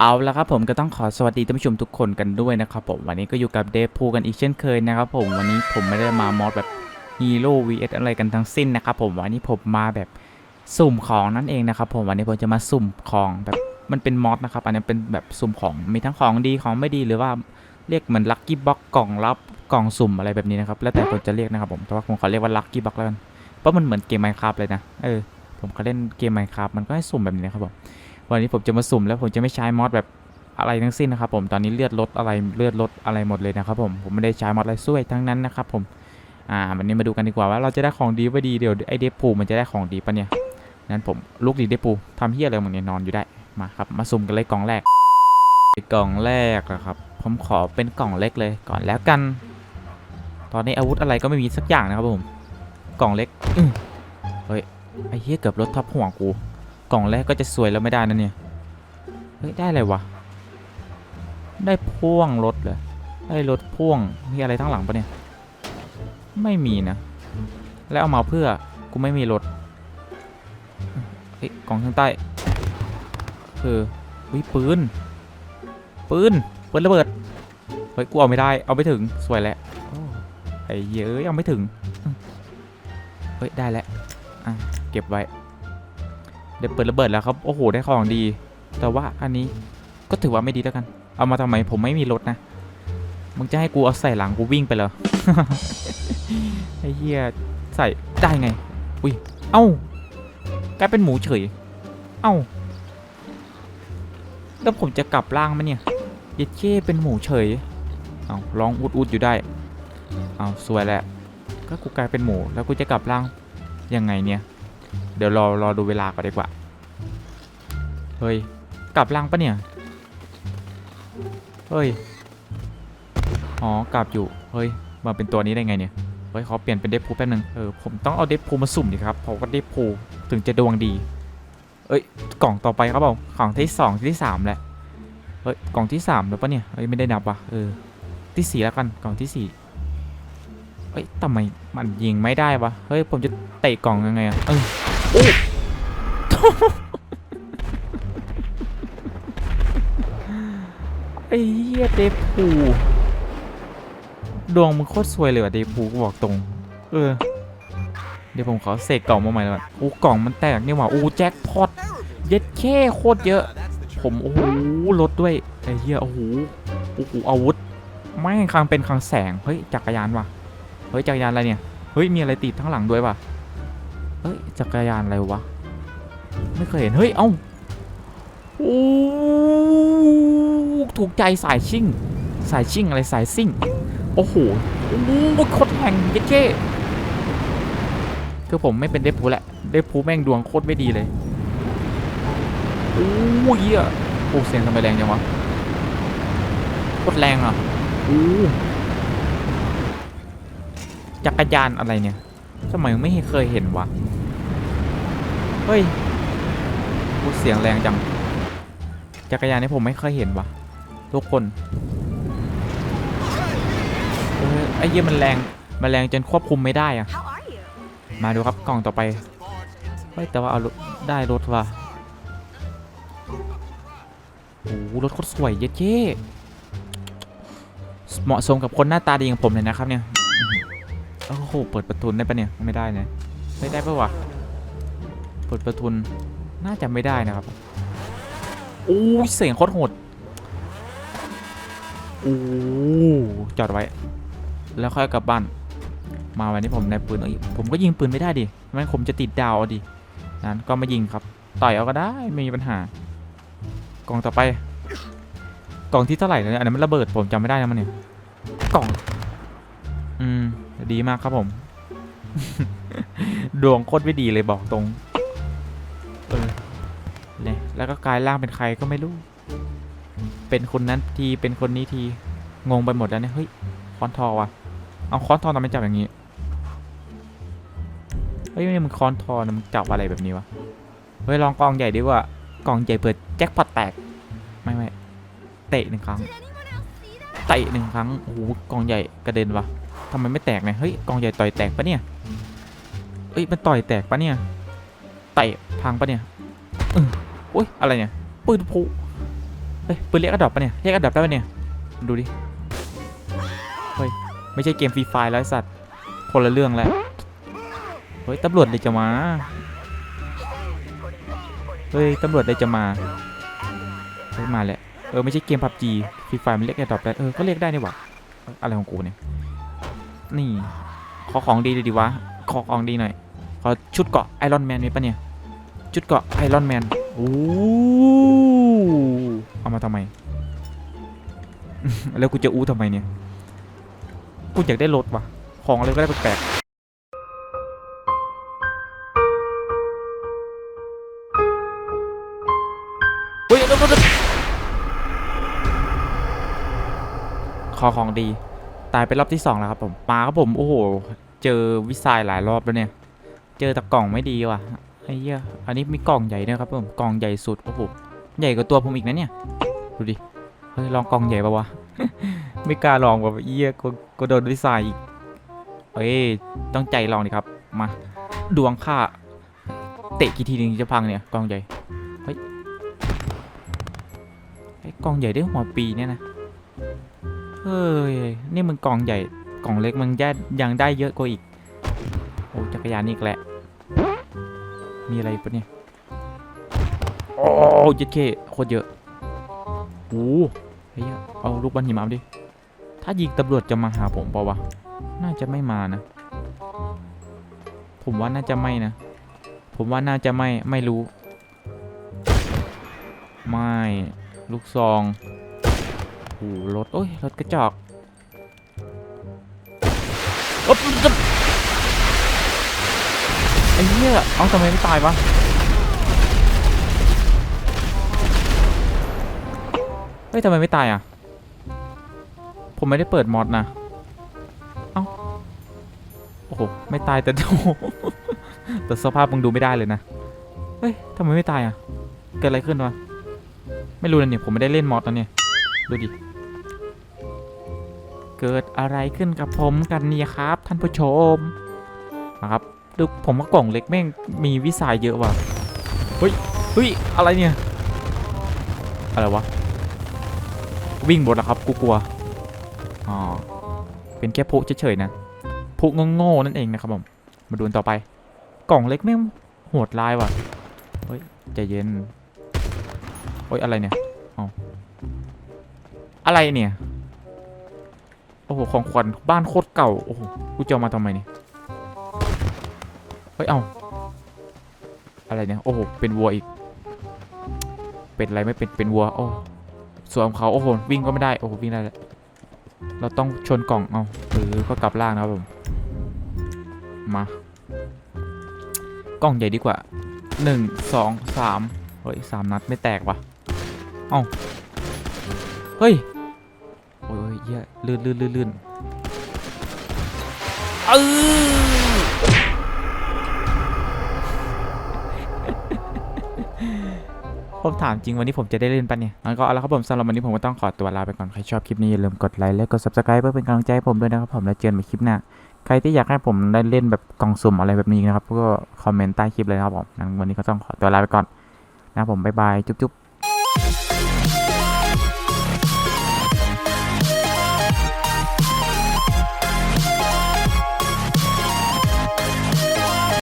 เอาละครับผมก็ต้องขอสวัสดีท่านผู้ชมทุกคนกันด้วยนะครับผมวันนี้ก็อยู่กับเดฟพูกันอีกเช่นเคยนะครับผมวันนี้ผมไม่ได้มามอดแบบฮีโร่ vs อะไรกันทั้งสิ้นนะครับผมวันนี้ผมมาแบบสุ่มของนั่นเองนะครับผมวันนี้ผมจะมาสุ่มของแบบมันเป็นมอดนะครับอันนี้เป็นแบบสุ่มของมีทั้งของดีของไม่ดีหรือว่าเรียกเหมือนลัคกี้บ็อกกล่องลับกล่องสุ่มอะไรแบบนี้นะครับแล้วแต่คนจะเรียกนะครับผมแต่ว่าผมขอเรียกว่าลัคกี้บ็อกแล้วกันเพราะมันเหมือนเกมไมค์ครับเลยนะเออผมก็เล่นเกมไมค์ครับมันก็ให้สุ่มแบบนี้นะครับผม วันนี้ผมจะมาสุ่มแล้วผมจะไม่ใช้มอดแบบอะไรทั้งสิ้นนะครับผมตอนนี้เลือดลดอะไรเลือดลดอะไรหมดเลยนะครับผมผมไม่ได้ใช้มอดอะไรช่วยทั้งนั้นนะครับผมอ่าวันนี้มาดูกันดีกว่าว่าเราจะได้ของดีไม่ดีเดี๋ยวไอเดฟปูมันจะได้ของดีปะเนี่ยนั้นผมลูกดีเดฟปูทำเฮียอะไรมึงเนี่ยนอนอยู่ได้มาครับมาสุ่มกันเลยกล่องแรกกล่องแรกนะครับผมขอเป็นกล่องเล็กเลยก่อนแล้วกัน ตอนนี้อาวุธอะไรก็ไม่มีสักอย่างนะครับผมกล่องเล็กเฮ้ยไอเฮียเกือบรถทับหัวกู กล่องแรกก็จะสวยแล้วไม่ได้นะเนี่ย เฮ้ย ได้อะไรวะ ได้พ่วงรถเลยได้รถพ่วง มีอะไรทั้งหลังปะเนี่ย ไม่มีนะ แล้วเอามาเพื่อ กูไม่มีรถเฮ้ย กล่องข้างใต้คือวิปืน ปืน ปืนระเบิด เฮ้ย กูเอาไม่ได้ เอาไม่ถึง สวยแล้วไอ้เยอะยังไม่ถึง เฮ้ย ได้แล้ว อะ เก็บไว้ เดี๋ยวเปิดระเบิดแล้วครับ โอ้โห ได้ของดี แต่ว่าอันนี้ก็ถือว่าไม่ดีแล้วกัน เอามาทำไมผมไม่มีรถนะ มึงจะให้กูเอาใส่หลังกูวิ่งไปเหรอ ไอ้เหี้ยใส่ได้ไง อุ้ย เอ้ากลายเป็นหมูเฉย เอ้า แล้วผมจะกลับร่างไหมเนี่ยเย็ดเช่เป็นหมูเฉย เอาร้องอุดอุดอยู่ได้ เอาสวยแหละ ก็กูกลายเป็นหมูแล้วกูจะกลับร่างยังไงเนี่ย เดี๋ยวรอรอดูเวลาก่อนดีกว่า เฮ้ย กลับร่างปะเนี่ย เฮ้ย อ๋อ กลับอยู่ เฮ้ย มาเป็นตัวนี้ได้ไงเนี่ย เฮ้ยขอเปลี่ยนเป็นเดฟพูแป๊บนึง เออ ผมต้องเอาเดฟพูมาสุ่มดิครับเพราะว่าเดฟพูถึงจะดวงดี เอ้ย กล่องต่อไปครับผมกล่องที่สองที่สามแหละ เฮ้ย กล่องที่สามแล้วปะเนี่ย เฮ้ย ไม่ได้นับว่ะ เออ ที่สี่แล้วกัน กล่องที่สี่เฮ้ยทำไมมันยิงไม่ได้วะ เฮ้ย ผมจะเตะกล่องยังไงอะเออ โอ้ ไอ้เหี้ยเดฟพู ดวงมึงโคตรสวยเลยว่ะเดฟพูกูบอกตรง เออ เดี๋ยวผมขอเสกกล่องมาใหม่ล้วกันอู้กล่องมันแตกนี่หว่าอู้แจ็คพอตเย็ดแค่โคตรเยอะ ผมโอ้โหลดด้วยไอ้เหี้ยโอ้โหโอ้โหอาวุธไม่คลังเป็นคลังแสงเฮ้ยจักรยานว่ะเฮ้ยจักรยานอะไรเนี่ยเฮ้ยมีอะไรติดทั้างหลังด้วยว่ะ เฮ้ยจักรยานอะไรวะ ไม่เคยเห็น เฮ้ย เอ้าโอ้ถูกใจสายชิ่ง สายชิ่งอะไรสายซิ่ง โอ้โหโอ้โหโคตรแรงเย็ดเจ้คือผมไม่เป็นเดฟพูแหละ เดฟพูแม่งดวงโคตรไม่ดีเลย โอ้ยเหี้ยโอ้เสียงทำไมแรงจังวะโคตรแรงอะโอ้จักรยานอะไรเนี่ยทำไมไม่เคยเห็นวะ เฮ้ยโอ้เสียงแรงจัง จักรยานนี่ผมไม่เคยเห็นวะทุกคนเออไอ้เหี้ยมันแรง มันแรงจนควบคุมไม่ได้อะมาดูครับกล่องต่อไป เฮ้ยแต่ว่าเอาได้รถว่ะโอ้โหรถโคตรสวยเย็ดเย่เหมาะสมกับคนหน้าตาดีอย่างผมเลยนะครับเนี่ย โอ้โห เปิดประทุนได้ปะเนี่ย ไม่ได้นะไม่ได้ปะวะ เปิดประทุนน่าจะไม่ได้นะครับโอ้ยเสียงโคตรโหดโอ้จอดไว้ แล้วค่อยกลับบ้าน มาวันนี้ผมได้ปืนเอ้ยผมก็ยิงปืนไม่ได้ดิไม่งั้นผมจะติดดาวเอาดินั้นก็มายิงครับต่อยเอาก็ได้ไม่มีปัญหากล่องต่อไป กล่องที่เท่าไหร่เนี่ยอันนั้นมันระเบิดผมจำไม่ได้นะมันเนี่ยกล่อง อืม ดีมากครับผม ดวงโคตรไม่ดีเลยบอกตรงเออเนี่ย แล้วก็กลายร่างเป็นใครก็ไม่รู้ เป็นคนนั้นทีเป็นคนนี้ทีงงไปหมดแล้วเนี่ยเฮ้ยคอนทอว่ะเอาคอนทอทำไมจับอย่างนี้เฮ้ยนี่มึงคอนทอนมึงจับอะไรแบบนี้วะเฮ้ยลองกองใหญ่ดีกว่ากองใหญ่เปิดแจ็คพอตแตกไม่ไม่เตะหนึ่งครั้งเตะหนึ่งครั้งโอ้โหกองใหญ่กระเด็นวะทำไมไม่แตกเนี่ยเฮ้ยกองใหญ่ต่อยแตกปะเนี่ยเฮ้ยมันต่อยแตกปะเนี่ยเตะพังปะเนี่ย อือโอ้ยอะไรเนี่ยปืนพุเฮ้ยปืนเรียกกระดอบปะเนี่ยเรียกกระดอบได้ปะเนี่ยดูดิเฮ้ยไม่ใช่เกมฟรีไฟแล้วไอ้สัตว์คนละเรื่องแล้วเฮ้ยตำรวจเลยจะมาเฮ้ยตำรวจเลยจะมาเฮ้ยมาแหละเออไม่ใช่เกมพับจีฟรีไฟมันเรียกกระดอบได้เออก็เรียกได้นี่หว่าอะไรของกูเนี่ยนี่ขอของดีเลยดีวะขอของดีหน่อยขอชุดเกาะไอรอนแมนมีปะเนี่ยชุดเกาะไอรอนแมน โอ้เอามาทำไม แล้วกูจะอู้ทำไมเนี่ย กูอยากได้รถว่ะ ของอะไรก็ได้แปลกเฮ้ยรถรถรถขอของดี ตายเป็นรอบที่สองแล้วครับผม มาครับผม โอ้โห เจอวิสัยหลายรอบแล้วเนี่ย เจอต่กล่องไม่ดีว่ะ ไอ้เหี้ยอันนี้มีกล่องใหญ่ด้วยครับผมกล่องใหญ่สุดโอ้โหใหญ่กว่าตัวผมอีกนะเนี่ยดูดิเฮ้ยลองกล่องใหญ่ปะวะไม่กล้าลองว่ะเหี้ยก็ก็โดนด้วยทรายอีกเอ้ยต้องใจลองดิครับมาดวงค่าเตะกี่ทีนึงจะพังเนี่ยกล่องใหญ่เฮ้ยไอ้กล่องใหญ่ได้หัวปีเนี่ยนะเฮ้ยนี่มึงกล่องใหญ่กล่องเล็กมึงแย่ยังได้เยอะกว่าอีกโอ้จักรยานนี่อีกแหละ มีอะไรปะเนี่ย โอ้ยดเคโคตรเยอะโอ้เฮ้ยเอาลูกบอลหิมะดิ ถ้ายิงตำรวจจะมาหาผมเปล่าวะ น่าจะไม่มานะ ผมว่าน่าจะไม่นะ ผมว่าน่าจะไม่ ไม่รู้ ไม่ ลูกซองโอ้รถ โอ้ย รถกระจอกอ๊บ ไอ้เหี้ยเอาทำไมไม่ตายวะเฮ้ยทำไมไม่ตายอะ ผมไม่ได้เปิดมอดนะ เอ้า โอ้โห ไม่ตายแต่โอ้แต่สภาพมึงดูไม่ได้เลยนะ เฮ้ยทำไมไม่ตายอะ เกิดอะไรขึ้นวะ ไม่รู้นะเนี่ยผมไม่ได้เล่นมอดนะเนี่ย ดูดิ เกิดอะไรขึ้นกับผมกันเนี่ยครับ ท่านผู้ชมนะครับ ดูผมว่ากล่องเล็กแม่งมีวิสัยเยอะว่ะเฮ้ยเฮ้ยอะไรเนี่ย อะไรวะ วิ่งหมดแล้วครับกูกลัวอ๋อเป็นแค่พุเฉยๆนะพุโง่ๆนั่นเองนะครับผมมาดูนต่อไป กล่องเล็กแม่งโหดลายว่ะเฮ้ยใจเย็นโอ้ยอะไรเนี่ยเอาอะไรเนี่ยโอ้โหของขวัญบ้านโคตรเก่าโอ้โหกูจะเอมาทำไมเนี่ย เฮ้ย เอาอะไรเนี่ย โอ้โห เป็นวัวอีก เป็นอะไรไม่เป็น เป็นวัว โอ้ ส่วนของเขาโอ้โห วิ่งก็ไม่ได้ โอ้โห วิ่งได้แล้วเราต้องชนกล่อง เอาหรือก็กลับล่างนะครับผม มา กล่องใหญ่ดีกว่าหนึ่งสองสามเฮ้ยสามนัดไม่แตกว่ะ เอ้า เฮ้ย โอ้ยเหี้ยลื่นลื่นลื่นลื่นเออ ผมถามจริงวันนี้ผมจะได้เล่นปะเนี่ยงั้นก็เอาละครับผมสำหรับวันนี้ผมก็ต้องขอตัวลาไปก่อน ใครชอบคลิปนี้อย่าลืมกดไลค์และกด subscribe เพื่อเป็นกำลังใจให้ผมด้วยนะครับผมแล้วเจอกันใหม่คลิปหน้า ใครที่อยากให้ผมได้เล่นแบบกล่องสุ่มอะไรแบบนี้นะครับก็คอมเมนต์ใต้คลิปเลยนะครับผมงั้นวันนี้ก็ต้องขอตัวลาไปก่อนนะครับผมบ๊ายบายจุ๊บๆ